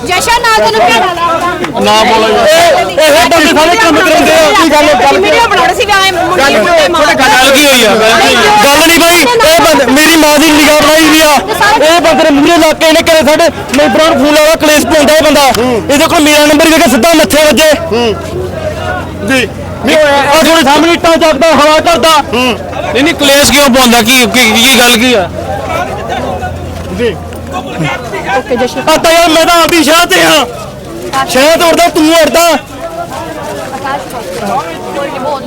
ਜਸ਼ਨ ਨਾਲ ਤੈਨੂੰ ਭੇੜਾ ਲੱਗਦਾ ਨਾ ਬੋਲੋ ਇਹ ਇਹ ਬੰਦੇ ਸਾਰੇ ਕੰਮ ਕਰਾਉਂਦੇ ਆ ਕੀ ਗੱਲ ਗੱਲ ਵੀਡੀਓ ਬਣਾਉਣੀ ਸੀ ਵੀ ਆਏ ਮੁੰਡੇ ਮੁੰਡੇ ਮਾਰ ਗੱਲ ਕੀ ਹੋਈ ਆ? ਗੱਲ ਨਹੀਂ ਬਾਈ। ਇਹ ਬੰਦੇ ਮੇਰੀ ਮਾਂ ਦੀ ਨਿਗਾਹ ਬਣਾਈ ਵੀ ਆ। ਇਹ ਬੰਦੇ ਨੇ ਮੂਹਰੇ ਲਾ ਕੇ ਇਹਨੇ ਘਰੇ ਸਾਡੇ ਮੈਂਬਰਾਂ ਨੂੰ ਫੋਨ ਲਾਇਆ ਕਲੇਸ਼ ਪਾਉਂਦਾ ਇਹ ਬੰਦਾ। ਇਹਦੇ ਕੋਲ ਮੇਰਾ ਨੰਬਰ ਵੀ ਕਿ ਸਿੱਧਾ ਮੱਥੇ ਵੱਜੇ। ਜੀ। ਨਹੀਂ ਆ ਤੁਹਾਡੇ ਸਾਹਮਣੇ ਇੱਟਾਂ ਚੱਕਦਾ ਹਵਾ ਕਰਦਾ ਨਹੀਂ ਨਹੀਂ ਕਲੇਸ਼ ਕਿਉਂ ਪਾਉਂਦਾ? ਕੀ ਕੀ ਕੀ ਗੱਲ ਕੀ ਆ? ਆ ਤਾਂ ਯਾਰ ਮੈਂ ਤਾਂ ਆਪਦੀ ਸ਼ਾਹ ਤੇ ਹਾਂ ਸ਼ਾਹ ਤੇ ਉੜਦਾ ਤੂੰ ਉੜਦਾ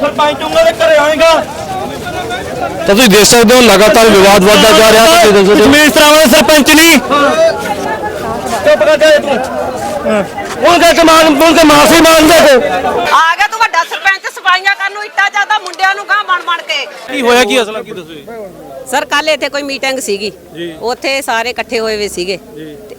ਸਰਪੰਚ ਉਂਗਲ ਦੇ ਘਰੇ ਆਏਗਾ। ਤਾਂ ਤੁਸੀਂ ਦੇਖ ਸਕਦੇ ਹੋ ਲਗਾਤਾਰ ਵਿਵਾਦ ਵੱਧਦਾ ਜਾ ਰਿਹਾ ਤੁਸੀਂ ਦੇਖ ਸਕਦੇ ਹੋ। ਜਮੀਰ ਸਰਾਵਾਂ ਦੇ ਸਰਪੰਚ ਨਹੀਂ ਚੁੱਪ ਕਰ ਜਾ ਤੂੰ। ਉਹ ਕਹ ਕੇ ਮਾਂ ਬੋਲ ਕੇ ਮਾਫੀ ਮੰਗਦੇ ਆ ਗਿਆ ਤੂੰ ਵੱਡਾ ਸਰਪੰਚ ਸਫਾਈਆਂ ਕਰਨ ਨੂੰ ਇੱਟਾਂ ਜਾਂਦਾ ਮੁੰਡਿਆਂ ਨੂੰ ਗਾਂ ਬਣ ਬਣ ਕੇ। ਕੀ ਹੋਇਆ ਕੀ ਅਸਲਾ ਕੀ ਦੱਸੋ ਸਰ ਕੱਲ ਇੱਥੇ ਕੋਈ ਮੀਟਿੰਗ ਸੀਗੀ। ਉੱਥੇ ਸਾਰੇ ਇਕੱਠੇ ਹੋਏ ਹੋਏ ਸੀਗੇ।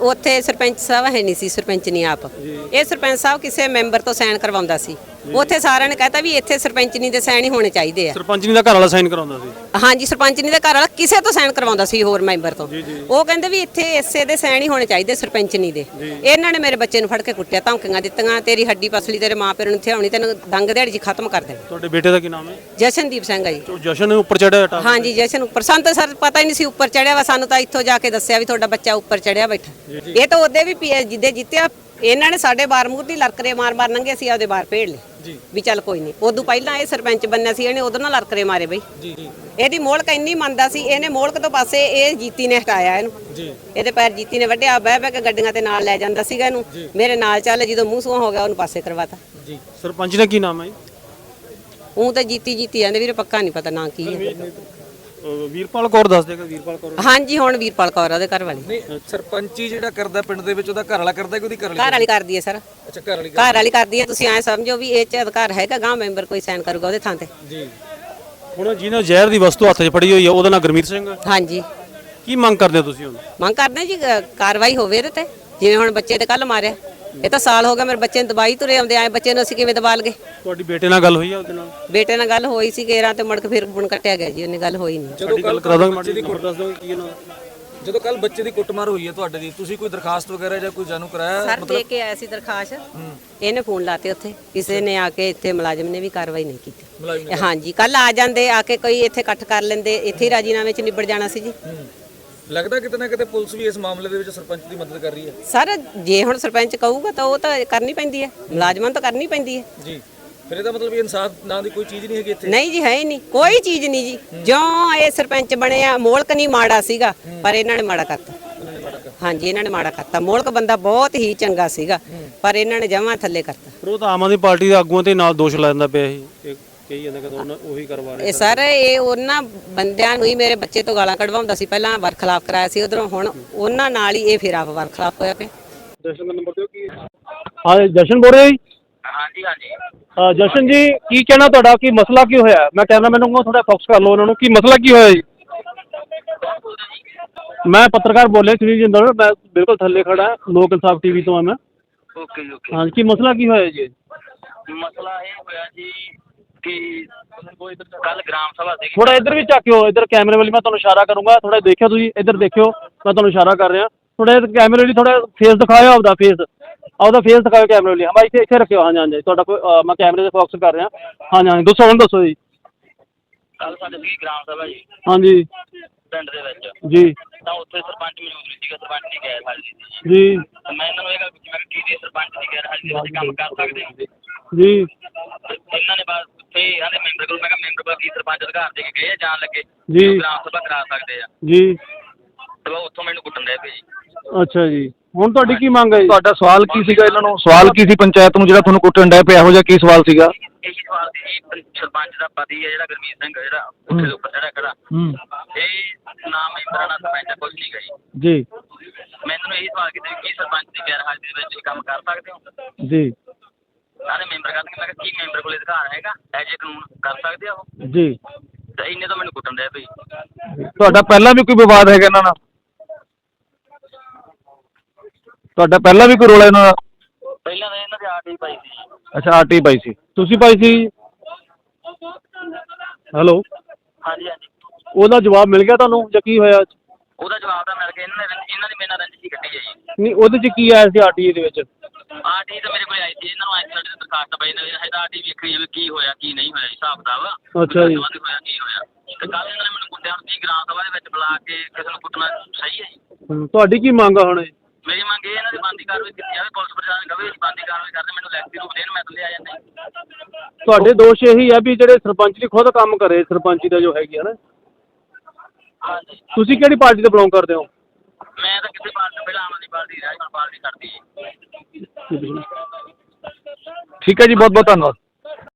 ਉੱਥੇ ਸਰਪੰਚ ਸਾਹਿਬ ਹੈ ਨਹੀਂ ਸੀ ਸਰਪੰਚ ਨਹੀਂ ਆਪ। ਇਹ ਸਰਪੰਚ ਸਾਹਿਬ ਕਿਸੇ ਮੈਂਬਰ ਤੋਂ ਸਾਈਨ ਕਰਵਾਉਂਦਾ ਸੀ। ਉੱਥੇ ਸਾਰਿਆਂ ਨੇ ਕਹਿਤਾ ਵੀ ਇੱਥੇ ਸਰਪੰਚਨੀ ਦੇ ਸਾਈਨ ਹੀ ਹੋਣੇ ਚਾਹੀਦੇ ਆ। ਸਰਪੰਚ ਨਹੀਂ ਦਾ ਘਰ ਵਾਲਾ ਸਾਈਨ ਕਰਾਉਂਦਾ ਸੀ? ਹਾਂਜੀ ਸਰਪੰਚਨੀ ਦੇ ਘਰ ਵਾਲਾ ਕਿਸੇ ਤੋਂ ਸਾਈਨ ਕਰਵਾਉਂਦਾ ਸੀ ਹੋਰ ਮੈਂਬਰ ਤੋਂ। ਉਹ ਕਹਿੰਦੇ ਵੀ ਇੱਥੇ ਇਸੇ ਦੇ ਸਾਈਨ ਹੀ ਹੋਣੇ ਚਾਹੀਦੇ ਸਰਪੰਚਨੀ ਦੇ। ਇਹਨਾਂ ਨੇ ਮੇਰੇ ਬੱਚੇ ਨੂੰ ਫੜ ਕੇ ਕੁੱਟਿਆ ਧਮਕੀਆਂ ਦਿੱਤੀਆਂ ਤੇਰੀ ਹੱਡੀ ਪਸਲੀ ਤੇਰੇ ਮਾਂ ਪਿਓ ਨੂੰ ਥਿਆਉਣੀ ਤੈਨੂੰ ਦੰਗ ਦਿਹਾੜੀ 'ਚ ਖਤਮ ਕਰ ਦੇਣਾ। ਤੁਹਾਡੇ ਬੇਟੇ ਦਾ ਕੀ ਨਾਮ ਹੈ? ਜਸ਼ਨਦੀਪ ਸਿੰਘ ਆ ਜੀ। ਜਸ਼ਨ ਉੱਪਰ ਚੜਿਆ ਹਾਂਜੀ ਜਸ਼ਨ ਉੱਪਰ। ਸਾਨੂੰ ਤਾਂ ਸਰ ਪਤਾ ਹੀ ਨਹੀਂ ਸੀ ਉੱਪਰ ਚੜਿਆ ਵਾ ਸਾਨੂੰ ਤਾਂ ਇੱਥੋਂ ਜਾ ਕੇ ਦੱਸਿਆ ਵੀ ਤੁਹਾਡਾ ਬੱਚਾ ਉੱਪਰ ਚੜਿਆ ਬੈਠਾ। ਇਹ ਤਾਂ ਉਹਦੇ ਵੀ ਜਿੱਦੇ ਜਿੱਤਿਆ ਇਹਨਾਂ ਨੇ ਸਾਡੇ ਬਾਰ ਮੂਰਤੀ ਲੜਕਰੇ ਮਾਰ ਮਾਰ ਨੰਗੇ ਸੀ ਆਪਦੇ ਬਾਰ ਭੇੜ ਲਏ। ਵੀ ਚੱਲ ਕੋਈ ਨਹੀਂ। ਉਦੋਂ ਪਹਿਲਾਂ ਇਹ ਸਰਪੰਚ ਬੰਨਿਆ ਸੀ ਇਹਨੇ ਉਦੋਂ ਨਾਲ ਲੜਕਰੇ ਮਾਰੇ ਬਈ। ਇਹਦੀ ਮੋਲਕ ਇੰਨੀ ਮੰਨਦਾ ਸੀ ਇਹਨੇ ਮੋਲਕ ਤੋਂ ਪਾਸੇ ਇਹ ਜੀਤੀ ਨੇ ਹਟਾਇਆ ਇਹਨੂੰ। ਜੀ। ਇਹਦੇ ਪੈਰ ਜੀਤੀ ਨੇ ਵੱਢਿਆ ਬਹਿ ਬਹਿ ਕੇ ਗੱਡੀਆਂ ਤੇ ਨਾਲ ਲੈ ਜਾਂਦਾ ਸੀਗਾ ਇਹਨੂੰ। ਮੇਰੇ ਨਾਲ ਚੱਲ ਜਦੋਂ ਮੂੰਹ ਸੂਹਾ ਹੋ ਗਿਆ ਉਹਨੂੰ ਪਾਸੇ ਕਰਵਾਤਾ। ਜੀ। ਸਰਪੰਚ ਦਾ ਕੀ ਨਾਮ ਹੈ? ਉਹ ਤਾਂ ਜੀਤੀ ਜੀਤੀ ਜਾਂਦੇ ਵੀਰੇ ਪੱਕਾ ਨਹੀਂ ਪਤਾ ਨਾਂ ਕੀ ਹੈ। ਵੀਰਪਾਲ ਕੌਰ ਦੱਸ ਦੇਗਾ ਵੀਰਪਾਲ ਕੌਰ। ਹਾਂਜੀ ਹੁਣ ਵੀਰਪਾਲ ਕੌਰ ਆ ਉਹਦੇ ਘਰ ਵਾਲੀ। ਸਰਪੰਚੀ ਜਿਹੜਾ ਕਰਦਾ ਪਿੰਡ ਦੇ ਵਿੱਚ ਉਹਦਾ ਘਰ ਵਾਲਾ ਕਰਦਾ ਕਿ ਉਹਦੀ ਘਰ ਘਰ ਵਾਲੀ ਕਰਦੀ? ਹੈ ਸਰ। ਅੱਛਾ ਘਰ ਵਾਲੀ ਘਰ ਵਾਲੀ ਕਰਦੀ ਹੈ ਤੁਸੀਂ ਐ ਸਮਝੋ ਵੀ ਇਹ ਚ ਅਧਿਕਾਰ ਹੈਗਾ ਗਾਂ ਮੈਂਬਰ ਕੋਈ ਸਾਈਨ ਕਰੂਗਾ ਉਹਦੇ ਥਾਂ ਤੇ। ਹੁਣ ਜਿਹਨੇ ਜ਼ਹਿਰ ਦੀ ਵਸਤੂ ਹੱਥ 'ਚ ਫੜੀ ਹੋਈ ਹੈ ਉਹਦਾ ਨਾਮ ਗੁਰਮੀਤ ਸਿੰਘ ਹੈ ਹਾਂਜੀ। ਕੀ ਮੰਗ ਕਰਦੇ ਹੋ ਤੁਸੀਂ ਹੁਣ? ਮੰਗ ਕਰਦੇ ਹਾਂ ਜੀ ਅ, ਕਾਰਵਾਈ ਹੋਵੇ ਇਹਦੇ ਤੇ ਜਿਵੇਂ ਹੁਣ ਬੱਚੇ ਤੇ ਕੱਲ ਮਾਰਿਆ। ਇਹ ਤਾਂ ਸਾਲ ਹੋ ਗਿਆ ਮੇਰੇ ਬੱਚੇ ਨੂੰ ਦਵਾਈ ਤੁਰੇ ਆਉਂਦੇ ਆਏ ਬੱਚੇ ਨੂੰ ਅਸੀਂ ਕਿਵੇਂ ਦਬਾ ਲਗੇ ਤੁਹਾਡੀ ਬੇਟੇ ਨਾਲ ਗੱਲ ਹੋਈ ਹੈ ਉਹਦੇ ਨਾਲ? ਬੇਟੇ ਨਾਲ ਗੱਲ ਹੋਈ ਸੀ ਗੇਰਾਂ ਤੇ ਮੁੜ ਕੇ ਫਿਰ ਬੁਣ ਕੱਟਿਆ ਗਿਆ ਜੀ ਉਹਨੇ ਗੱਲ ਹੋਈ ਨਹੀਂ। ਸਾਡੀ ਗੱਲ ਕਰਾ ਦਾਂਗੇ ਮਾੜੀ ਜਿਹੀ ਦੱਸ ਦੋਗੇ ਕੀ ਇਹਨਾਂ ਜਦੋਂ ਕੱਲ ਬੱਚੇ ਦੀ ਕੁੱਟਮਾਰ ਹੋਈ ਹੈ ਤੁਹਾਡੇ ਦੀ ਤੁਸੀਂ ਕੋਈ ਦਰਖਾਸਤ ਵਗੈਰਾ ਜਾਂ ਕੋਈ ਜਾਣੂ ਕਰਾਇਆ? ਸਰ ਦੇ ਕੇ ਆਇਆ ਸੀ ਦਰਖਾਸਤ। ਇਹਨੇ ਫੋਨ ਲਾਤੇ ਉੱਥੇ ਕਿਸੇ ਨੇ ਆ ਕੇ ਇੱਥੇ ਮੁਲਾਜ਼ਮ ਨੇ ਵੀ ਕਾਰਵਾਈ ਨਹੀਂ ਕੀਤੀ। ਹਾਂਜੀ ਕੱਲ ਆ ਜਾਂਦੇ ਆ ਕੇ ਕੋਈ ਇੱਥੇ ਇਕੱਠ ਕਰ ਲੈਂਦੇ ਇੱਥੇ ਰਾਜੀਨਾਮੇ 'ਚ ਨਿਬੜ ਜਾਣਾ ਸੀ ਜੀ। ਲੱਗਦਾ ਕਿਤੇ ਨਾ ਕਿਤੇ ਪੁਲਿਸ ਵੀ ਇਸ ਮਾਮਲੇ ਦੇ ਵਿੱਚ ਸਰਪੰਚ ਦੀ ਮਦਦ ਕਰ ਰਹੀ ਹੈ? ਸਰ ਜੇ ਹੁਣ ਸਰਪੰਚ ਕਹੂਗਾ ਤਾਂ ਉਹ ਤਾਂ ਕਰਨੀ ਪੈਂਦੀ ਹੈ। ਮੁਲਾਜ਼ਮਾਂ ਨੂੰ ਤਾਂ ਕਰਨੀ ਪੈਂਦੀ ਹੈ। ਜੀ। ਫਿਰ ਇਹਦਾ ਮਤਲਬ ਇਹ ਇਨਸਾਫ ਨਾਂ ਦੀ ਕੋਈ ਚੀਜ਼ ਨਹੀਂ ਹੈਗੀ ਇੱਥੇ? ਨਹੀਂ ਜੀ ਹੈ ਹੀ ਨਹੀਂ। ਕੋਈ ਚੀਜ਼ ਨਹੀਂ ਜੀ। ਜਿਉਂ ਇਹ ਸਰਪੰਚ ਬਣਿਆ ਮੋਲਕ ਨਹੀਂ ਮਾੜਾ ਸੀਗਾ ਪਰ ਇਹਨਾਂ ਨੇ ਮਾੜਾ ਕਰਤਾ। ਹਾਂਜੀ ਇਹਨਾਂ ਨੇ ਮਾੜਾ ਕਰਤਾ। ਮੋਲਕ ਬੰਦਾ ਬਹੁਤ ਹੀ ਚੰਗਾ ਸੀਗਾ ਪਰ ਇਹਨਾਂ ਨੇ ਜਮਾਂ ਥੱਲੇ ਕਰਤਾ। ਪਰ ਉਹ ਤਾਂ ਆਮ ਆਦਮੀ ਪਾਰਟੀ ਦੇ ਆਗੂਆਂ ਤੇ ਨਾਲ ਦੋਸ਼ ਲਾ ਦਿੰਦਾ ਪਿਆ ਇਹ ਕਹੀ ਜਾਂਦਾ ਕਿ ਉਹਨਾਂ ਉਹੀ ਕਰਵਾ ਰਹੇ ਇਹ ਸਰ। ਇਹ ਉਹਨਾਂ ਬੰਦਿਆਂ ਨੂੰ ਹੀ ਮੇਰੇ ਬੱਚੇ ਤੋਂ ਗਾਲਾਂ ਕਢਵਾਉਂਦਾ ਸੀ। ਪਹਿਲਾਂ ਵਰਖਲਾਫ ਕਰਾਇਆ ਸੀ ਉਧਰੋਂ ਹੁਣ ਉਹਨਾਂ ਨਾਲ ਹੀ ਇਹ ਫਿਰ ਆਪ ਵਰਖਲਾਫ ਹੋਇਆ ਪਿਆ। ਜਸ਼ਨ ਦਾ ਨੰਬਰ ਦਿਓ ਕੀ? ਹਾਂ ਜਸ਼ਨ ਬੋਲ ਰਹੇ ਜੀ? ਹਾਂਜੀ ਹਾਂਜੀ। ਹਾਂ ਜਸ਼ਨ ਜੀ ਕੀ ਕਹਿਣਾ ਤੁਹਾਡਾ? ਕੀ ਮਸਲਾ ਕੀ ਹੋਇਆ? ਮੈਂ ਕੈਮਰਾਮੈਨ ਨੂੰ ਥੋੜਾ ਫੋਕਸ ਕਰ ਲਓ ਉਹਨਾਂ ਨੂੰ। ਕੀ ਮਸਲਾ ਕੀ ਹੋਇਆ ਜੀ? ਮੈਂ ਪੱਤਰਕਾਰ ਬੋਲੇ ਸ੍ਰੀ ਜਿੰਦਰ ਮੈਂ ਬਿਲਕੁਲ ਥੱਲੇ ਖੜਾ ਲੋਕ ਇਨਸਾਫ ਟੀਵੀ ਤੋਂ ਆ ਮੈਂ। ਓਕੇ ਜੀ ਓਕੇ। ਹਾਂ ਕੀ ਮਸਲਾ ਕੀ ਹੋਇਆ ਜੀ? ਮਸਲਾ ਇਹ ਹੋਇਆ ਜੀ ਕਿ ਕੱਲ ਗ੍ਰਾਮ ਸਭਾ ਸੀਗੀ। ਥੋੜਾ ਇੱਧਰ ਵੀ ਝਾਕਿਓ ਇੱਧਰ ਕੈਮਰੇ ਵਾਲੀ ਮੈਂ ਤੁਹਾਨੂੰ ਇਸ਼ਾਰਾ ਕਰੂੰਗਾ। ਥੋੜਾ ਦੇਖਿਓ ਤੁਸੀਂ ਇੱਧਰ ਦੇਖਿਓ ਮੈਂ ਤੁਹਾਨੂੰ ਇਸ਼ਾਰਾ ਕਰ ਰਿਹਾ। ਥੋੜਾ ਕੈਮਰੇ ਵਾਲੀ ਥੋੜਾ ਫੇਸ ਦਿਖਾਓ ਆਪਦਾ ਫੇਸ ਆਪਦਾ ਫੇਸ ਦਿਖਾਓ ਕੈਮਰੇ ਵਾਲੀ ਹਾਂ ਇੱਥੇ ਇੱਥੇ ਰੱਖਿਓ। ਹਾਂ ਹਾਂਜੀ ਤੁਹਾਡਾ ਕੋਈ ਅਹ, ਮੈਂ ਕੈਮਰੇ ਤੇ ਫੋਕਸ ਕਰ ਰਿਹਾ। ਹਾਂਜੀ ਹਾਂਜੀ ਦੱਸੋ ਹੁਣ ਦੱਸੋ ਜੀ। ਕੱਲ ਸਾਡੇ ਸੀਗੀ ਗ੍ਰਾਮ ਸਭਾ ਜੀ। ਹਾਂਜੀ ਪਿੰਡ ਦੇ ਵਿੱਚ। ਜੀ। ਤਾਂ ਉੱਥੇ ਸਰਪੰਚ ਮੌਜੂਦ ਨਹੀਂ ਸੀਗਾ ਸਰਪੰਚ ਨਹੀਂ ਗਏ ਸੀ ਜੀ। ਤਾਂ ਮੈਂ ਇਹਨਾਂ ਨੂੰ ਇਹ ਗੱਲ ਪੁੱਛੀ ਮੈਂ ਕਿ ਕੀ ਦੀ ਸਰਪੰਚ ਨਹੀਂ ਗਏ ਹਾਜ਼ਰੀ ਦੇ ਵਿੱਚ ਕੰਮ ਕਰ ਸਕਦੇ ਹੋ? ਜੀ। ਇਹਨਾਂ ਨੇ ਬਸ ਉੱਥੇ ਆਂਦੇ ਮੈਂਬਰ ਕੋਲ ਮੈਂ ਕਿਹਾ ਮੈਂਬਰ ਕੀ ਸਰਪੰਚ ਅਧਿਕਾਰ ਦੇ ਕੇ ਗਏ ਆ, ਜਾਣ ਲੱਗੇ। ਜੀ। ਗ੍ਰਾਮ ਸਭਾ ਕਰਾ ਸਕਦੇ ਆ। ਜੀ। ਤੇ ਉਹ ਉੱਥੋਂ ਮੈਨੂੰ ਕੁੱਟਣ ਦੇ ਪਏ ਜੀ। ਅੱਛਾ ਜੀ। ਹੁਣ ਤੁਹਾਡੀ ਕੀ ਮੰਗ ਹੈ ਜੀ? ਤੁਹਾਡਾ ਸਵਾਲ ਕੀ ਸੀਗਾ ਇਹਨਾਂ ਨੂੰ? ਸਵਾਲ ਕੀ ਸੀ ਪੰਚਾਇਤ ਨੂੰ ਜਿਹੜਾ ਤੁਹਾਨੂੰ ਕੁੱਟਣ ਡਿਆ ਪਿਆ? ਇਹੋ ਜਿਹਾ ਕੀ ਸਵਾਲ ਸੀਗਾ? ਇਹੀ ਸਵਾਲ ਸੀ ਜੀ ਪੰ- ਸਰਪੰਚ ਦਾ ਪਤੀ ਹੈ ਜਿਹੜਾ ਗੁਰਮੀਤ ਸਿੰਘ ਜਿਹੜਾ ਉੱਥੇ ਦੇ ਉੱਪਰ ਜਿਹੜਾ ਖੜਾ। ਹੂੰ। ਇਹ ਨਾਮ ਮੈਂਬਰਾਂ ਨਾਲ ਸਰਪੰਚ ਕੁਝ ਨਹੀਂ ਗਈ ਜੀ। ਮੈਨੂੰ ਇਹੀ ਸਵਾਲ ਕੀਤਾ ਵੀ ਕੀ ਸਰਪੰਚ ਦੀ ਗੈਰ ਹਾਜ਼ਰੀ ਦੇ ਵਿੱਚ ਇਹ ਕੰਮ ਕਰ ਸਕਦੇ ਹੋ? ਜੀ। ਸਾਰੇ ਮੈਂਬਰ ਕਹਿੰਦੇ ਮੈਂ ਕਿਹਾ ਕੀ ਮੈਂਬਰ ਕੋਲ ਅਧਿਕਾਰ ਹੈਗਾ? ਐਜੇ ਕਾਨੂੰਨ ਕਰ ਸਕਦੇ ਆ ਉਹ? ਜੀ। ਤੇ ਇੰਨੇ ਤਾਂ ਮੈਨੂੰ ਕੁੱਟਣ ਦੇ ਪਈ ਤੁਹਾਡਾ ਪਹਿਲਾਂ ਵੀ ਕੋਈ ਵਿਵਾਦ ਹੈਗਾ ਇਹਨਾਂ ਨਾਲ? ਤੁਹਾਡਾ ਪਹਿਲਾਂ ਵੀ ਕੋਈ ਰੋਲਾ ਇਹਨਾਂ ਦਾ ਪਹਿਲਾਂ ਤਾਂ ਇਹਨਾਂ ਦੇ ਹੀ ਪਾਈ ਸੀ ਅੱਛਾ ਆਰਟੀ ਪਾਈ ਸੀ। ਤੁਸੀਂ ਪਾਈ ਸੀ? ਹੈਲੋ? ਹਾਂਜੀ ਹਾਂਜੀ। ਉਹਦਾ ਜਵਾਬ ਮਿਲ ਗਿਆ ਤੁਹਾਨੂੰ ਜਾਂ ਕੀ ਹੋਇਆ? ਉਹਦਾ ਜਵਾਬ ਤਾਂ ਮਿਲ ਗਿਆ। ਇਹਨਾਂ ਨੇ ਇਹਨਾਂ ਦੀ ਮੇਰੇ ਨਾਲ ਰੰਜਿਸ਼ ਹੀ ਕੱਢੀ ਹੈ ਜੀ। ਨਹੀਂ ਉਹਦੇ ਚ ਕੀ ਆਇਆ ਸੀ ਆਰਟੀ ਦੇ ਵਿੱਚ? ਆਰਟੀ ਤਾਂ ਮੇਰੇ ਕੋਲ ਆਈ ਸੀ ਇਹਨਾਂ ਨੂੰ ਆਈ ਸਾਡੇ ਤੇ ਦਰਖਾਸਤ ਪਈ ਨੇ ਹਜੇ ਤਾਂ ਆਰਟੀ ਵੇਖਣੀ ਜਾਵੇ ਕੀ ਹੋਇਆ ਕੀ ਨਹੀਂ ਹੋਇਆ ਹਿਸਾਬ ਕਿਤਾਬ। ਅੱਛਾ ਜੀ। ਸੰਬੰਧ ਹੋਇਆ ਕੀ ਹੋਇਆ। ਤੇ ਕੱਲ ਇਹਨਾਂ ਨੇ ਮੈਨੂੰ ਕੁੱਟਿਆ ਹੁਣ ਕੀ ਗ੍ਰਾਮ ਸਭਾ ਦੇ ਵਿੱਚ ਬੁਲਾ ਕੇ ਕਿਸੇ ਨੂੰ ਕੁੱਟਣਾ ਸਹੀ ਹੈ ਜੀ? ਹਮ, ਤੁਹਾਡੀ ਕੀ ਮੰਗ ਆ ਹੁਣ ਮੇਰੀ ਮੰਗ ਇਹ ਇਹਨਾਂ ਦੀ ਬੰਦੀ ਕਾਰਵਾਈ ਕੀਤੀ ਜਾਵੇ ਪੁਲਿਸ ਪ੍ਰਸ਼ਾਸਨ ਅਸੀਂ ਬੰਦੀ ਕਾਰਵਾਈ ਕਰਦੇ ਮੈਨੂੰ ਲੈਕਚਰ ਰੂਪ ਦੇਣ ਮੈਂ ਥੱਲੇ ਆ ਜਾਂਦਾ ਤੁਹਾਡੇ ਦੋਸ਼ ਇਹੀ ਆ ਵੀ ਜਿਹੜੇ ਸਰਪੰਚ ਦੀ ਖੁਦ ਕੰਮ ਕਰੇ ਸਰਪੰਚੀ ਦਾ ਜੋ ਹੈਗੀ ਨਾ। ਹਾਂਜੀ। ਤੁਸੀਂ ਕਿਹੜੀ ਪਾਰਟੀ ਤੋਂ ਬਿਲੋਂਗ ਕਰਦੇ ਹੋ? ਮੈਂ ਤਾਂ ਕਿਸੇ ਪਾਰਟੀ ਪਹਿਲਾਂ ਆਮ ਆਦਮੀ ਪਾਰਟੀ ਰਾਜਪਾਲ ਪਾਰਟੀ ਕਰਦੀ ਜੀ। ਠੀਕ ਹੈ ਜੀ ਬਹੁਤ ਬਹੁਤ ਧੰਨਵਾਦ।